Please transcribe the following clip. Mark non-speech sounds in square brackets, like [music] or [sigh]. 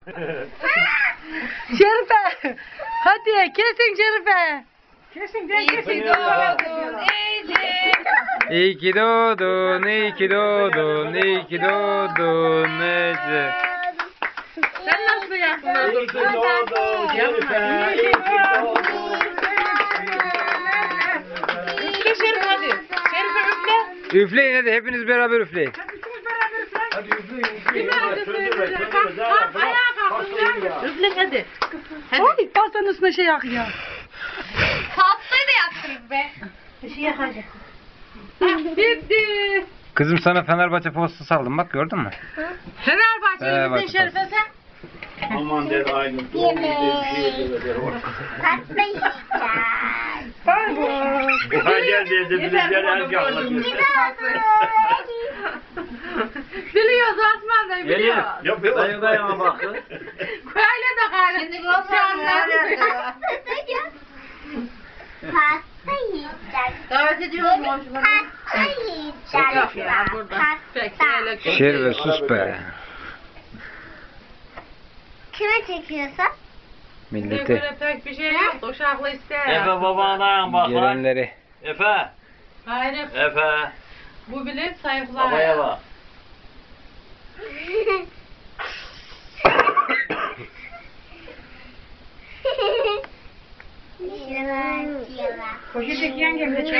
[laughs] Şerife. Hadi kesin Şerife. Kesin de İyi kesin. ki doğdun Ece. İyi ki doğdun, iyi ki doğdun, iyi ki doğdun Ece. Sen nasıl yaptın? İyi ki doğdun Şerife. İyi ki doğdun. Üfle Şerife hadi. Şerife üfle. Üfleyin hadi hepiniz beraber üfleyin. Hadi üfleyin üfleyin. Söndürme söndürme. Zara bırak. Pastayı ya. Üfle hadi. Oy pastanın üstüne şey yakıyor. Tatlıyı da yaptınız be. Bitti. Kızım sana Fenerbahçe postası aldım bak gördün mü? Fenerbahçe'yi Fenerbahçe Şerife sen. Aman der aynı. Şey. Tatlı. Buraya gel dedi bizler yaklaşıyor. Biliyoruz Osman Bey biliyor. Yapıyor. Dayı dayıma bakın. [laughs] Şimdi Osman Pasta yiyeceğiz. Davet ediyorum hoşuma. Pasta yiyeceğiz. Yok ya burada. Peki öyle ki. Şerife sus be. Kime çekiyorsun? Milleti, Böyle pek bir şey yok. Uşaklı ister Efe babana bak gelenleri. Efe. Hayır Efe. bu bilet sayıklar. Babaya bak. [laughs] 我去睡西安去快去